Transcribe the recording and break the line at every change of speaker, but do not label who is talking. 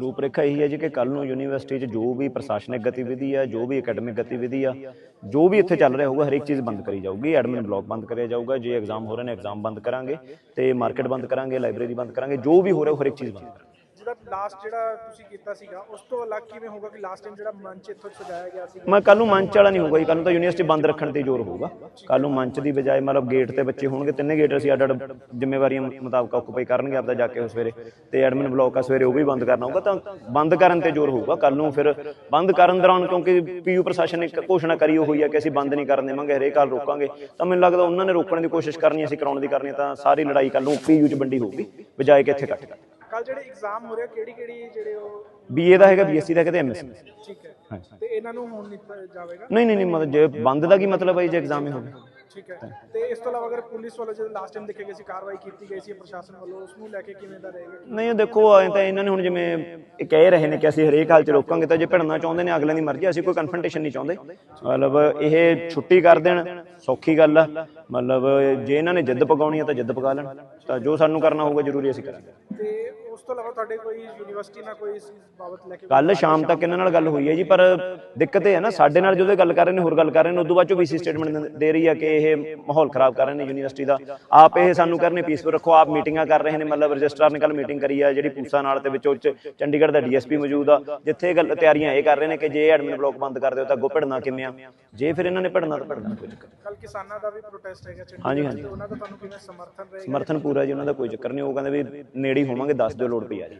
ਰੂਪਰੇਖਾ ਇਹੀ ਹੈ ਜੀ ਕਿ ਕੱਲ ਨੂੰ ਯੂਨੀਵਰਸਿਟੀ 'ਚ ਜੋ ਵੀ ਪ੍ਰਸ਼ਾਸਨਿਕ ਗਤੀਵਿਧੀ ਆ, ਜੋ ਵੀ ਅਕੈਡਮਿਕ ਗਤੀਵਿਧੀ ਆ, ਜੋ ਵੀ ਇੱਥੇ ਚੱਲ ਰਿਹਾ ਹੋਊਗਾ, ਹਰੇਕ ਚੀਜ਼ ਬੰਦ ਕਰੀ ਜਾਊਗੀ। ਐਡਮਿਨ ਬਲਾਕ ਬੰਦ ਕਰਿਆ ਜਾਊਗਾ, ਜੇ ਐਗਜ਼ਾਮ ਹੋ ਰਹੇ ਨੇ ਐਗਜ਼ਾਮ ਬੰਦ ਕਰਾਂਗੇ ਤੇ ਮਾਰਕੀਟ ਬੰਦ ਕਰਾਂਗੇ, ਲਾਇਬ੍ਰੇਰੀ ਬੰਦ ਕਰਾਂਗੇ, ਜੋ ਵੀ ਹੋ ਰਿਹਾ ਉਹ ਹਰੇਕ ਚੀਜ਼ ਬੰਦ ਕਰਾਂਗੇ।
ਜਿਹਦਾ ਲਾਸਟ ਜਿਹੜਾ ਤੁਸੀਂ ਕੀਤਾ ਸੀਗਾ, ਉਸ ਤੋਂ ਅਲੱਗ ਕਿਵੇਂ ਹੋਊਗਾ ਕਿ ਲਾਸਟ ਟਾਈਮ ਜਿਹੜਾ ਮੰਚ ਇੱਥੋਂ ਸਜਾਇਆ ਗਿਆ ਸੀ?
ਮੈਂ ਕੱਲ ਨੂੰ ਮੰਚ ਵਾਲਾ ਨਹੀਂ ਹੋਊਗਾ ਜੀ ਕੱਲ ਨੂੰ ਤਾਂ ਯੂਨੀਵਰਸਿਟੀ ਬੰਦ ਰੱਖਣ ਤੇ ਜ਼ੋਰ ਹੋਊਗਾ। ਕੱਲ ਨੂੰ ਮੰਚ ਦੀ ਬਜਾਏ ਮਤਲਬ ਗੇਟ ਤੇ ਬੱਚੇ ਹੋਣਗੇ, ਤਿੰਨੇ ਗੇਟ ਅਸੀਂ ਅੱਡ ਅੱਡ ਜ਼ਿੰਮੇਵਾਰੀਆਂ ਮੁਤਾਬਕ ਆਕੂਪਾਈ ਕਰਨਗੇ ਆਪਦਾ ਜਾ ਕੇ ਸਵੇਰੇ ਤੇ ਐਡਮਿਨ ਬਲਾਕ ਆ ਸਵੇਰੇ ਉਹ ਵੀ ਬੰਦ ਕਰਨਾ ਹੋਊਗਾ, ਤਾਂ ਬੰਦ ਕਰਨ ਤੇ ਜ਼ੋਰ ਹੋਊਗਾ। ਕੱਲ ਨੂੰ ਫਿਰ ਬੰਦ ਕਰਨ ਦੌਰਾਨ ਕਿਉਂਕਿ ਪੀਯੂ ਪ੍ਰਸ਼ਾਸਨ ਨੇ ਘੋਸ਼ਣਾ ਕਰੀ ਉਹ ਹੋਈ ਹੈ ਕਿ ਅਸੀਂ ਬੰਦ ਨਹੀਂ ਕਰਨ ਦੇਵਾਂਗੇ, ਹਰੇਕ ਹਾਲ ਰੋਕਾਂਗੇ। ਤਾਂ ਮੈਨੂੰ ਲੱਗਦਾ ਉਹਨਾਂ ਨੇ ਰੋਕਣ ਦੀ ਕੋਸ਼ਿਸ਼ ਕਰਨੀ, ਅਸੀਂ ਕਰਾਉਣ ਦੀ ਕਰਨੀ ਤਾਂ ਸਾਰੀ ਲੜਾਈ ਕੱਲ ਨੂੰ ਪੀਯੂ 'ਚ ਵੰਡੀ ਹੋਊਗੀ, ਬਜਾਏ ਕਿ ਇੱਥੇ ਕੱਟ। ਕਰ
ਕੱਲ ਜਿਹੜੇ ਐਗਜ਼ਾਮ ਹੋ ਰਹੇ ਕਿਹੜੀ ਕਿਹੜੀ ਜਿਹੜੇ ਉਹ
ਬੀਏ ਦਾ ਹੈਗਾ ਬੀਐਸਸੀ ਦਾ ਕਿਤੇ ਐਮਐਸਸੀ
ਠੀਕ ਹੈ।
ਹਾਂਜੀ
ਤੇ ਇਹਨਾਂ ਨੂੰ ਹੁਣ ਨਹੀਂ ਜਾਵੇਗਾ?
ਨਹੀਂ ਨਹੀਂ ਨਹੀਂ ਮਤਲਬ ਜੇ ਬੰਦ ਦਾ ਕੀ ਮਤਲਬ ਹੈ ਜੀ, ਜੇ ਐਗਜ਼ਾਮ ਹੀ ਹੋਵੇ।
ਠੀਕ ਹੈ। ਤੇ ਇਸ ਤੋਂ ਇਲਾਵਾ ਅਗਰ ਪੁਲਿਸ ਵੱਲੋਂ ਜਦੋਂ ਲਾਸਟ ਟਾਈਮ ਦੇਖੇ ਗਏ ਸੀ ਕਾਰਵਾਈ ਕੀਤੀ ਗਈ ਸੀ ਪ੍ਰਸ਼ਾਸਨ ਵੱਲੋਂ ਉਸ ਨੂੰ ਲੈ ਕੇ ਕਿਵੇਂ ਦਾ ਰਹੇਗਾ?
ਨਹੀਂ ਉਹ ਦੇਖੋ ਐਂ ਤਾਂ ਇਹਨਾਂ ਨੇ ਹੁਣ ਜਿਵੇਂ ਇਹ ਕਹਿ ਰਹੇ ਨੇ ਕਿ ਅਸੀਂ ਹਰੇਕ ਹਾਲ ਚ ਰੋਕਾਂਗੇ ਤਾਂ ਜੇ ਭਿੜਨਾ ਚਾਹੁੰਦੇ ਨੇ ਅਗਲਿਆਂ ਦੀ ਮਰਜ਼ੀ ਅਸੀਂ ਕੋਈ ਕਨਫਰੰਟੇਸ਼ਨ ਨਹੀਂ ਚਾਹੁੰਦੇ। ਮਤਲਬ ਇਹ ਛੁੱਟੀ ਕਰ ਦੇਣ ਸੌਖੀ ਗੱਲ ਆ। ਮਤਲਬ ਜੇ ਇਹਨਾਂ ਨੇ ਜਿੱਦ ਪਕਾਉਣੀ ਆ ਤਾਂ ਜਿੱਦ ਪਕਾ ਲੈਣ। ਤਾਂ ਜੋ ਸਾਨੂੰ ਕਰਨਾ ਹੋਊਗਾ ਜ਼ਰੂਰੀ ਅਸੀਂ ਕਰਾਂਗੇ।
ਤੇ ਉਸ ਤੋਂ ਇਲਾਵਾ ਤੁਹਾਡੇ ਕੋਈ ਯੂਨੀਵਰਸਿਟੀ ਨਾਲ ਕੋਈ ਇਸ ਬਾਬਤ ਲੈ ਕੇ
ਕੱਲ ਸ਼ਾਮ ਤੱਕ ਇਹਨਾਂ ਨਾਲ ਗੱਲ ਹੋਈ ਹੈ ਜੀ ਪਰ ਦਿੱਕਤ ਇਹ ਹੈ ਨਾ ਸਾਡੇ ਨਾਲ ਜਦੋਂ ਗੱਲ ਕਰ ਰਹੇ ਨੇ ਹੋਰ ਗੱਲ ਕਰ ਰਹੇ ਨੇ ਉਦੋਂ ਬਾਅਦ ਚੋਂ ਵੀਸੀ ਸਟੇਟਮੈਂਟ ਦੇ ਰਹੀ ਹੈ ਕਿ ਇਹ ਮਾਹੌਲ ਖਰਾਬ ਕਰ ਰਹੇ ਨੇ ਯੂਨੀਵਰਸਿਟੀ ਦਾ ਆਪ ਇਹ ਸਾਨੂੰ ਕਰਨੇ ਪੀਸਫੁਲ ਰੱਖੋ ਆਪ ਮੀਟਿੰਗਾਂ ਕਰ ਰਹੇ ਨੇ ਮਤਲਬ ਰਜਿਸਟਰਾਰ ਨੇ ਕੱਲ ਮੀਟਿੰਗ ਕਰੀ ਆ ਜਿਹੜੀ ਪੂਸਾ ਨਾਲ ਤੇ ਵਿੱਚੋਂ ਚ- ਚੰਡੀਗੜ੍ਹ ਦਾ ਡੀਐਸਪੀ ਮੌਜੂਦ ਆ ਜਿੱਥੇ ਗੱਲ ਤਿਆਰੀਆਂ ਇਹ ਕਰ ਰਹੇ ਨੇ ਕਿ ਜੇ ਐਡਮਿਨ ਬਲਾਕ ਬੰਦ ਕਰ ਦਿਓ ਤਾਂ ਅੱਗੋਂ ਭਿੜਨਾ ਕਿਵੇਂ ਆ ਜੇ ਫਿਰ ਇਹਨਾਂ ਨੇ ਭਿੜਨਾ ਤਾਂ ਭਿੜਨਾ ਕੋਈ ਚੱਕਰ।
ਕੱਲ ਕਿਸਾਨਾਂ ਦਾ ਵੀ ਪ੍ਰੋਟੈਸਟ ਹੈਗਾ ਚੰਡੀਗੜ੍ਹ। ਤੇ ਉਹਨਾਂ ਦਾ ਤੁਹਾਨੂੰ ਕਿਵੇਂ ਸਮਰਥਨ ਰਹੇਗਾ
ਸਮਰਥਨ ਪੂਰਾ ਜੀ ਉਹਨਾਂ ਦਾ ਕੋਈ ਚੱਕਰ ਨਹੀਂ ਉਹ ਕਹਿੰਦੇ ਵੀ ਨੇੜੇ ਹੋਵਾਂਗੇ ਦੱਸ ਦਿਓ ਲੋੜ ਪਈ ਆ ਜੀ